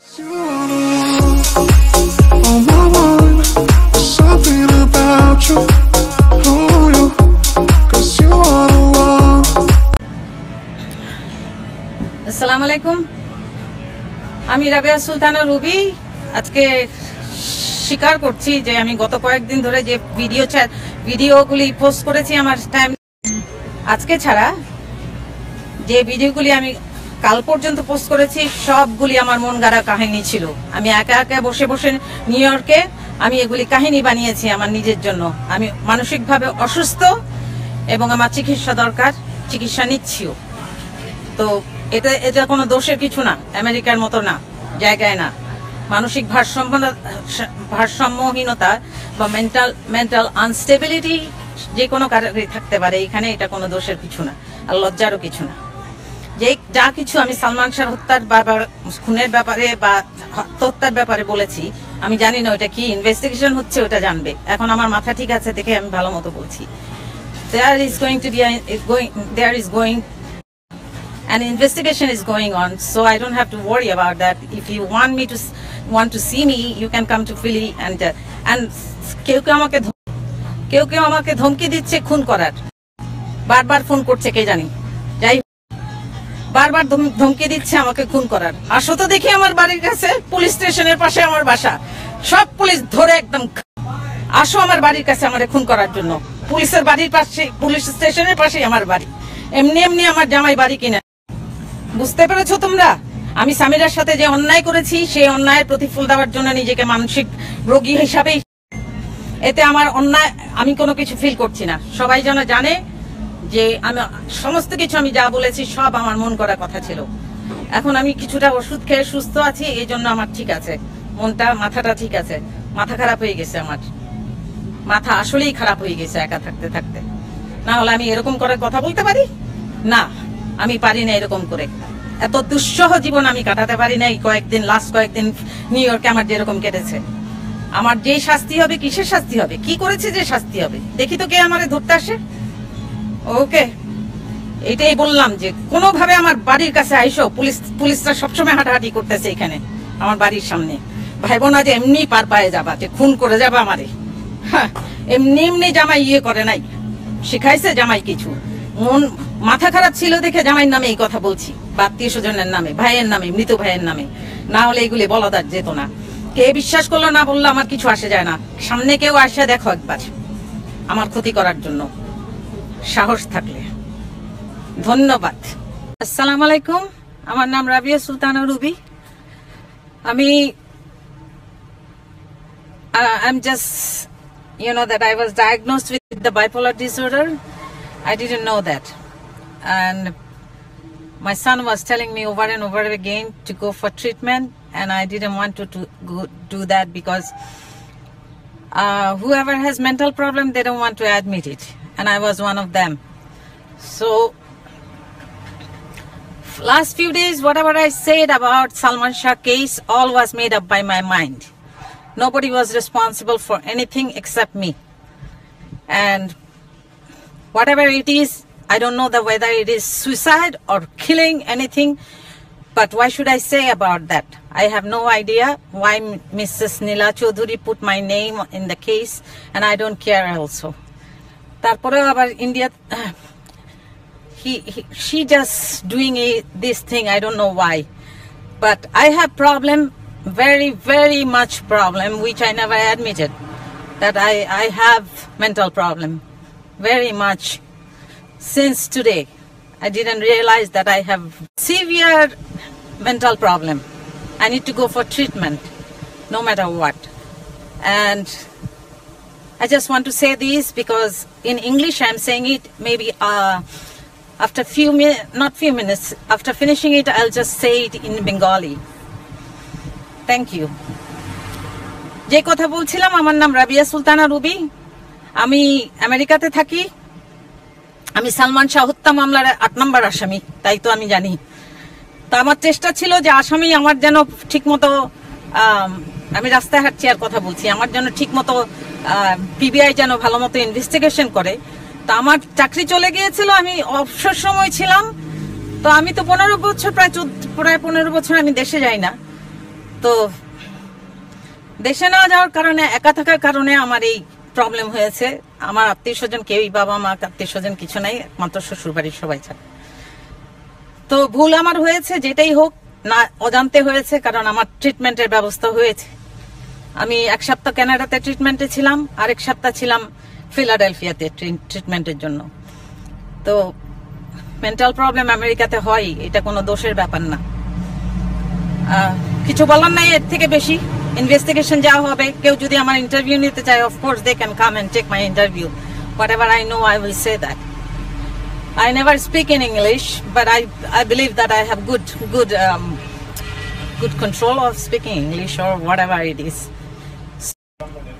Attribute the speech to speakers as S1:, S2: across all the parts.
S1: আসসালামু আলাইকুম। আমি রাবিয়া সুলতানা রুবি। আজকে স্বীকার করছি যে আমি গত কয়েকদিন ধরে যে ভিডিও ভিডিওগুলি পোস্ট করেছি আমার টাইম আজকে ছাড়া যে ভিডিওগুলি আমি কাল পর্যন্ত পোস্ট করেছি, সবগুলি আমার মন গাড়া কাহিনী ছিল। আমি একা একা বসে বসে নিউ ইয়র্কে আমি এগুলি কাহিনী বানিয়েছি আমার নিজের জন্য। আমি মানসিকভাবে অসুস্থ এবং আমার চিকিৎসা দরকার, চিকিৎসা নিচ্ছিও। তো এটা এটা কোনো দোষের কিছু না, আমেরিকার মতো না, জায়গায় না। মানসিক ভারসাম্য, ভারসাম্যহীনতা বা মেন্টাল মেন্টাল আনস্টেবিলিটি যে কোনো কারণে থাকতে পারে, এখানে এটা কোনো দোষের কিছু না, আর লজ্জারও কিছু না। যে যা কিছু আমি সালমান শাহ হত্যার ব্যাপার খুনের ব্যাপারে বা আত্মহত্যার ব্যাপারে বলেছি আমি জানি না ওটা কি ইনভেস্টিগেশন হচ্ছে ওটা জানবে এখন আমার মাথা ঠিক আছে দেখে আমি ভালো মতো বলছি to be a, is going there is going an investigation is going on so i don't have to worry about that if you want me to want to see me you can come to philly and uh, and কেউ কেউ আমাকে কেউ কেউ আমাকে ধমকি দিচ্ছে খুন করার বারবার ফোন করছে কে জানি বারবার ধম- ধমকি দিচ্ছে আমাকে খুন করার। আসো তো দেখি আমার বাড়ির কাছে, পুলিশ স্টেশনের পাশে আমার বাসা। সব পুলিশ ধরে একদম আসো আমার বাড়ির কাছে আমার খুন করার জন্য। পুলিশের বাড়ির পাশে, পুলিশ স্টেশনের পাশেই আমার বাড়ি। এমনি এমনি আমার জামাই বাড়ি কিনা। বুঝতে পেরেছ তোমরা? আমি স্বামীরার সাথে যে অন্যায় করেছি, সেই অন্যায়ের প্রতিফল দেওয়ার জন্য নিজেকে মানসিক রোগী হিসাবেই। এতে আমার অন্যায়, আমি কোনো কিছু ফিল করছি না। সবাই যেন জানে যে আমি সমস্ত কিছু আমি যা বলেছি সব আমার মন করা কথা ছিল। এখন আমি কিছুটা ওষুধ খেয়ে সুস্থ আছি, এই জন্য আমার ঠিক আছে। মনটা, মাথাটা ঠিক আছে। মাথা খারাপ হয়ে গেছে আমার। মাথা আসলেই খারাপ হয়ে গেছে একা থাকতে থাকতে। না হলে আমি এরকম করে কথা বলতে পারি? না, আমি পারি না এরকম করে। এত দুঃসহ জীবন আমি কাটাতে পারি না এই কয়েকদিন লাস্ট কয়েকদিন নিউ ইয়র্কে আমার যেরকম কেটেছে। আমার যেই শাস্তি হবে, কিসের শাস্তি হবে? কি করেছে যে শাস্তি হবে? দেখি তো কে আমারে ধরতে আসে। ওকে। এটাই বললাম যে, কোনোভাবে আমার বাড়ির কাছে আইসো, পুলিশ, পুলিশরা সবসময় হাঁটাহাঁটি করতেছে এখানে, আমার বাড়ির সামনে। ভাইবো না যে এমনি পার পায়ে যাবা, যে খুন করে যাবা আমারে। হ্যাঁ এমনি এমনি জামাই ইয়ে করে নাই। শিখাইছে জামাই কিছু। মন, মাথা খারাপ ছিল দেখে জামাইয়ের নামে এই কথা বলছি আত্মীয় স্বজনের নামে, ভাইয়ের নামে, মৃত ভাইয়ের নামে। না হলে এগুলি বলা তার যেত না। কে বিশ্বাস করল না বলল আমার কিছু আসে যায় না। সামনে কেউ আসে দেখো একবার, আমার ক্ষতি করার জন্য। সাহস থাকলে ধন্যবাদ আসসালামু আলাইকুম আমার নাম রাবিয়া সুলতানা রুবি আমি I'm just, you know, that I was diagnosed with the bipolar disorder. I didn't know that. And my son was telling me over and over again to go for treatment, and I didn't want to, to go, do that because uh, whoever has mental problem, they don't want to admit it, and I was one of them. So last few days, whatever I said about Salman Shah case, all was made up by my mind. Nobody was responsible for anything except me. And whatever it is, I don't know the whether it is suicide or killing anything. But why should I say about that? I have no idea why Mrs. Nila Chaudhuri put my name in the case, and I don't care also. তারপরেও আবার India he, he she just doing a, this thing i don't know why but i have problem very very much problem which i never admitted that i i have mental problem very much since today i didn't realize that i have severe mental problem i need to go for treatment no matter what and I just want to say this because in English I'm saying it maybe uh, after few minutes, not few minutes, after finishing it I'll just say it in Bengali. Thank you. যে কথা বলছিলাম আমার নাম Rabiya Sultana Ruby আমি আমেরিকাতে থাকি আমি সালমান শাহ হত্যা মামলার আট নম্বর আসামি তাই তো আমি জানি তো আমার চেষ্টা ছিল যে আসামি আমার যেন ঠিক মতো আমি রাস্তায় হাঁটছি আর কথা বলছি। আমার যেন ঠিক মতো পিবিআই যেন ভালো মতো ইনভেস্টিগেশন করে। তা আমার চাকরি চলে গিয়েছিল, আমি অবসর সময় ছিলাম। তো আমি তো পনেরো বছর, প্রায় প্রায় পনেরো বছর আমি দেশে যাই না। তো দেশে না যাওয়ার কারণে, একা থাকার কারণে আমার এই প্রবলেম হয়েছে। আমার আত্মীয় স্বজন, কেউই বাবা মা, আত্মীয় স্বজন কিছু নাই, মাত্র শ্বশুর বাড়ির সবাই ছাড়া তো ভুল আমার হয়েছে, যেটাই হোক, না, অজান্তে হয়েছে, কারণ আমার ট্রিটমেন্টের ব্যবস্থা হয়েছে। আমি এক সপ্তাহ কানাডাতে ট্রিটমেন্টে ছিলাম, আরেক সপ্তাহ ছিলাম ফিলাডেলফিয়াতে ট্রিটমেন্টের জন্য। তো মেন্টাল প্রবলেম আমেরিকাতে হয়, এটা কোনো দোষের ব্যাপার না। কিছু বলার নাই এর থেকে বেশি। ইনভেস্টিগেশন যা হবে, কেউ যদি আমার ইন্টারভিউ নিতে চায় of course they can come and take my interview whatever I know I will say that I never speak in English but I I believe that I have good good good control of of English English or whatever it is.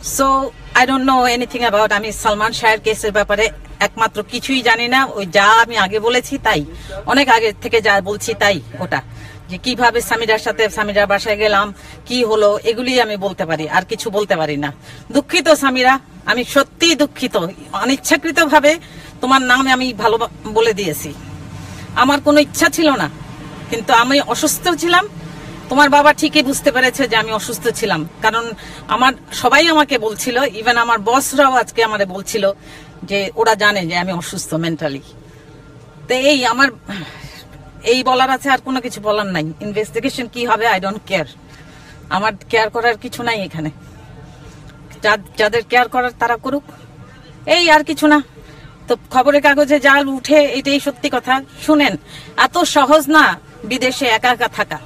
S1: So I don't know anything about আমি সালমান শাহের কেসের ব্যাপারে। একমাত্র কিছুই জানি না। ওই যা আমি আগে বলেছি, তাই। অনেক আগে থেকে যা বলছি, তাই ওটা। যে কীভাবে সামিরার সাথে, সামিরার বাসায় গেলাম, কি হলো এগুলি আমি বলতে পারি। আর কিছু বলতে পারি না। দুঃখিত স্বামীরা আমি সত্যি দুঃখিত। অনিচ্ছাকৃত ভাবে তোমার নাম আমি ভালো বলে দিয়েছি। আমার কোনো ইচ্ছা ছিল না। কিন্তু আমি অসুস্থ ছিলাম। তোমার বাবা ঠিকই বুঝতে পেরেছে যে আমি অসুস্থ ছিলাম। কারণ আমার, সবাই আমাকে বলছিল ইভেন আমার বসরাও আজকে আমারে বলছিল যে ওরা জানে যে আমি অসুস্থ মেন্টালি তো এই আমার, এই বলার আছে আর কোনো কিছু বলার নাই। ইনভেস্টিগেশন কি হবে আই ডোন্ট কেয়ার আমার কেয়ার করার কিছু নাই এখানে। যাদের কেয়ার করার তারা করুক। এই আর কিছু না। তো খবরের কাগজে জাল উঠে, এটাই সত্যি কথা। শুনেন, এত সহজ না বিদেশে একা একা থাকা।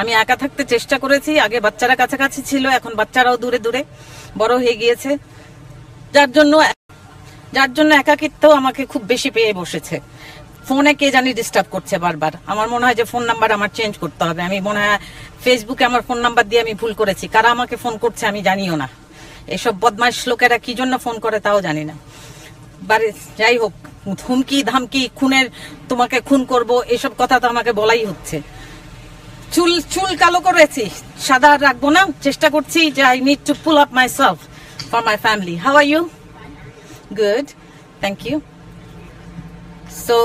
S1: আমি একা থাকতে চেষ্টা করেছি, আগে বাচ্চারা কাছাকাছি ছিল, এখন বাচ্চারাও দূরে দূরে বড় হয়ে গিয়েছে। যার জন্য যার জন্য একাকিত্ব আমাকে খুব বেশি পেয়ে বসেছে। ফোনে কে জানি ডিস্টার্ব করছে বারবার। আমার মনে হয় যে ফোন নাম্বার আমার চেঞ্জ করতে হবে। আমি মনে হয় ফেসবুকে আমার ফোন নাম্বার দিয়ে আমি ভুল করেছি। কারা আমাকে ফোন করছে আমি জানিও না। এসব বদমাইশ লোকেরা কি জন্য ফোন করে তাও জানি না। বারে, যাই হোক হুমকি ধামকি খুনের তোমাকে খুন করব, এসব কথা তো আমাকে বলাই হচ্ছে। চুল চুল কালো করেছি। সাদা রাখব না। চেষ্টা করছি যে I need to pull up myself for my family how are you good thank you so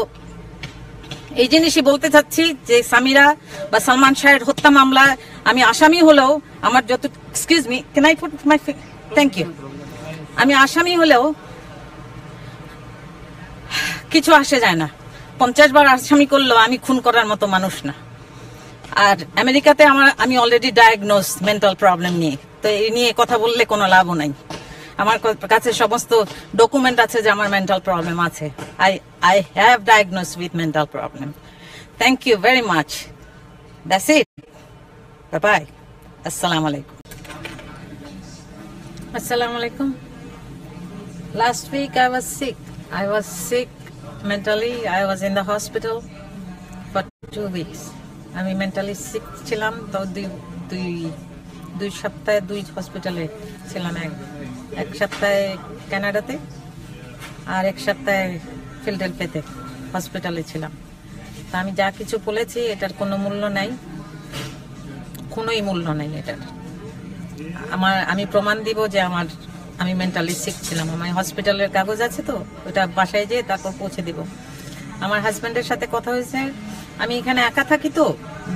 S1: এই জিনিসই বলতে চাচ্ছি যে সামিরা বা সালমান শাহের হত্যা মামলা, আমি আসামি হলেও আমার যত excuse me can I put my thank you আমি আসামি হলেও কিছু আসে যায় না। পঞ্চাশ বার আসামি করলেও আমি খুন করার মতো মানুষ না। আর আমেরিকাতে আমার, আমি অলরেডি ডায়াগনোস মেন্টাল প্রবলেম নিয়ে। তো এই নিয়ে কথা বললে কোনো লাভও নাই। আমার কাছে সমস্ত ডকুমেন্ট আছে যে আমার মেন্টাল প্রবলেম আছে। I I have diagnose with mental problem thank you very much that's it bye আসসালামু আলাইকুম আসসালামু আলাইকুম last week I was sick I was sick mentally. I was in the hospital for two weeks. আমি mentally sick ছিলাম, তো দুই দুই দুই সপ্তাহে দুই হসপিটালে ছিলাম এক এক সপ্তাহে কানাডাতে আর এক সপ্তাহে ফিল্ডেলফিয়াতে হসপিটালে ছিলাম। তা আমি যা কিছু বলেছি, এটার কোনো মূল্য নাই, কোনোই মূল্য নেই এটার। আমার, আমি প্রমাণ দিব যে আমার, আমি মেন্টালি সিক ছিলাম। আমার হসপিটালের কাগজ আছে তো, ওটা বাসায় যেয়ে তারপর পৌঁছে দিব। আমার হাজব্যান্ডের সাথে কথা হয়েছে আমি এখানে একা থাকি তো।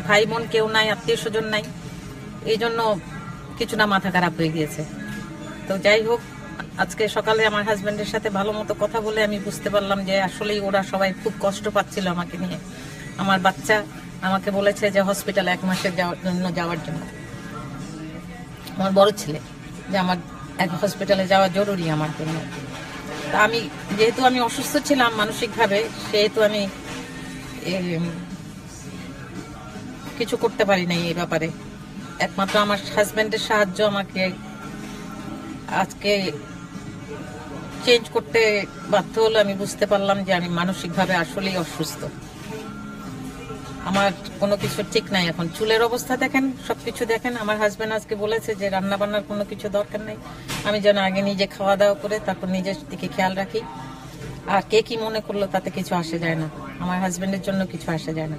S1: ভাই বোন কেউ নাই, আত্মীয় স্বজন নাই। এই জন্য কিছু না, মাথা খারাপ হয়ে গিয়েছে। তো যাই হোক, আজকে সকালে আমার হাজব্যান্ডের সাথে ভালো মতো কথা বলে আমি বুঝতে পারলাম যে আসলেই ওরা সবাই খুব কষ্ট পাচ্ছিল আমাকে নিয়ে। আমার বাচ্চা আমাকে বলেছে যে হসপিটালে এক মাসের যাওয়ার জন্য যাওয়ার জন্য। আমার বড় ছেলে, যে আমার এক হসপিটালে যাওয়া জরুরি আমার জন্য। তা আমি, যেহেতু আমি অসুস্থ ছিলাম মানসিকভাবে, সেহেতু আমি কিছু করতে পারি নাই এই ব্যাপারে। একমাত্র আমার হাজবেন্ডের সাহায্য আমাকে আজকে চেঞ্জ করতে বাধ্য হলো, আমি বুঝতে পারলাম যে আমি মানসিকভাবে আসলেই অসুস্থ। আমার কোনো কিছু ঠিক নাই এখন। চুলের অবস্থা দেখেন, সবকিছু দেখেন। আমার হাজবেন্ড আজকে বলেছে যে রান্না বান্নার কোনো কিছু দরকার নেই। আমি যেন আগে নিজে খাওয়া দাওয়া করে তারপর নিজের দিকে খেয়াল রাখি। আর কে কি মনে করল তাতে কিছু আসে যায় না। আমার হাজবেন্ডের জন্য কিছু আসে যায় না।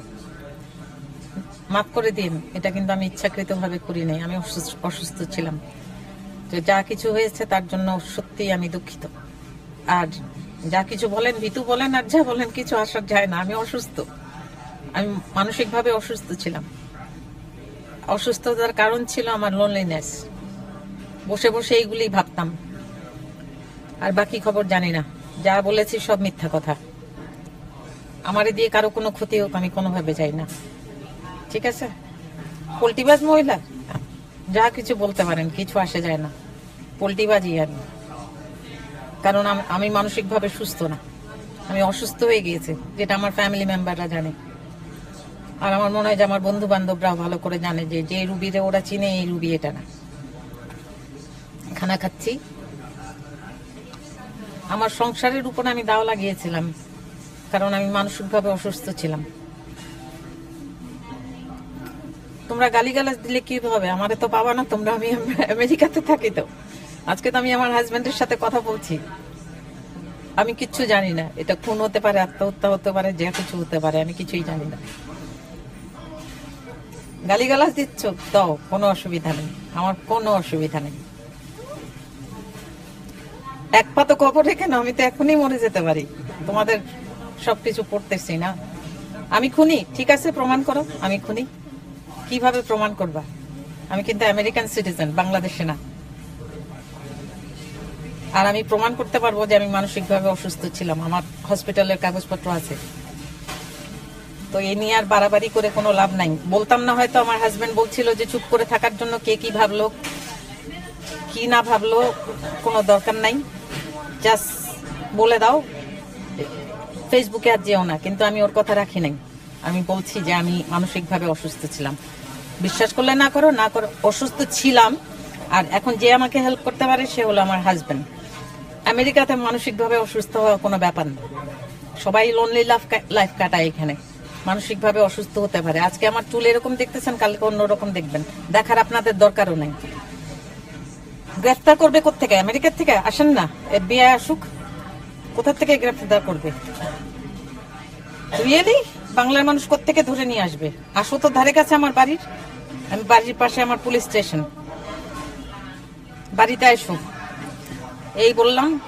S1: মাফ করে দিন, এটা কিন্তু আমি ইচ্ছাকৃত ভাবে করি নাই আমি অসুস্থ- ছিলাম। তো যা কিছু হয়েছে তার জন্য সত্যিই আমি দুঃখিত। আর যা কিছু বলেন, ভিতু বলেন আর যা বলেন, কিছু আসার যায় না, আমি অসুস্থ। আমি মানসিকভাবে অসুস্থ ছিলাম। অসুস্থতার কারণ ছিল আমার লোনলিনেস বসে বসে এইগুলি ভাবতাম। আর বাকি খবর জানি না। যা বলেছি সব মিথ্যা কথা। আমারে দিয়ে কারও কোনো ক্ষতি হোক, আমি কোনোভাবে চাই না। ঠিক আছে? পোল্টিবাজ মহিলা? যা কিছু বলতে পারেন, কিছু আসে যায় না। পোল্টিবাজি আমি কারণ আমি মানসিকভাবে সুস্থ না। আমি অসুস্থ হয়ে গিয়েছি, যেটা আমার ফ্যামিলি মেম্বাররা জানে। আর আমার মনে হয় যে আমার বন্ধু বান্ধবরাও ভালো করে জানে যে যে রুবিরে ওরা চিনে, এই রুবি এটা না। খানা খাচ্ছি। আমার সংসারের উপর আমি দাও লাগিয়েছিলাম, কারণ আমি মানসিকভাবে অসুস্থ ছিলাম। তোমরা গালিগালাজ দিলে কি হবে? আমারে তো পাবা না, তোমরা আমি আমেরিকাতে থাকি তো। আজকে তো আমি আমার হাজবেন্ডের সাথে কথা বলছি। আমি কিচ্ছু জানি না। এটা খুন হতে পারে, আত্মহত্যা হতে পারে, যে কিছু হতে পারে, আমি কিছুই জানি না। গালিগালাজ দিচ্ছ? দাও, কোনো অসুবিধা নেই। আমার কোনো অসুবিধা নেই। এক পা তো কবর রেখে না আমি তো এখনই মরে যেতে পারি। তোমাদের সবকিছু পড়তেছি না। আমি খুনি, ঠিক আছে? প্রমাণ করো, আমি খুনি। কীভাবে প্রমাণ করবা? আমি কিন্তু আমেরিকান সিটিজেন, বাংলাদেশে না। আর আমি প্রমাণ করতে পারব যে আমি মানসিকভাবে অসুস্থ ছিলাম। আমার হসপিটালের কাগজপত্র আছে। তো এই নিয়ে আর বাড়াবাড়ি করে কোনো লাভ নাই। বলতাম না হয়তো আমার হাজবেন্ড বলছিল যে চুপ করে থাকার জন্য কে কি ভাবলো, কি না ভাবলো, কোনো দরকার নাই। জাস্ট বলে দাও। ফেসবুকে আর যেও না। কিন্তু আমি ওর কথা রাখি নাই। আমি বলছি যে আমি মানসিকভাবে অসুস্থ ছিলাম। বিশ্বাস করলে না করো না করো, অসুস্থ ছিলাম, আর এখন যে আমাকে হেল্প করতে পারে, সে হলো আমার হাজবেন্ড আমেরিকাতে মানসিকভাবে অসুস্থ হওয়া কোনো ব্যাপার না। সবাই লোনলি লাইফ লাইফ কাটায় এখানে। মানসিকভাবে অসুস্থ হতে পারে। আজকে আমার চুল এরকম দেখতেছেন, কালকে অন্যরকম দেখবেন। দেখার আপনাদের দরকারও নেই। গ্রেফতার করবে কোথেকে আমেরিকার থেকে? আসেন না। এফবিআই আসুক। কোথা থেকে গ্রেফতার করবে? রিয়েলি বাংলার মানুষ কোথেকে ধরে নিয়ে আসবে? আসো তো ধারে কাছে আমার বাড়ির। আমি বাড়ির পাশে আমার পুলিশ স্টেশন। বাড়িতে আসো এই বললাম,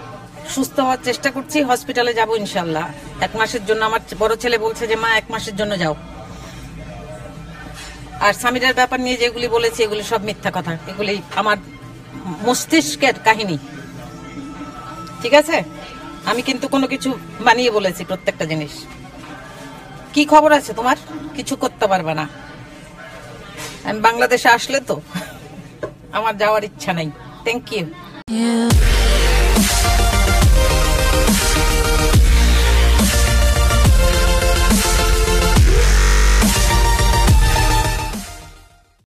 S1: সুস্থ হওয়ার চেষ্টা করছি, হসপিটালে যাব ইনশাল্লাহ। এক মাসের জন্য আমার বড় ছেলে বলছে যে, মা, এক মাসের জন্য যাও। আর স্বামীরের ব্যাপার নিয়ে যেগুলি বলেছি, এগুলি সব মিথ্যা কথা। এগুলি আমার মস্তিষ্কের কাহিনী। ঠিক আছে? আমি কিন্তু কোনো কিছু বানিয়ে বলেছি প্রত্যেকটা জিনিস। কি খবর আছে তোমার? কিছু করতে পারবে না। বাংলাদেশে আসলে তো আমার যাওয়ার ইচ্ছা নাই। Thank you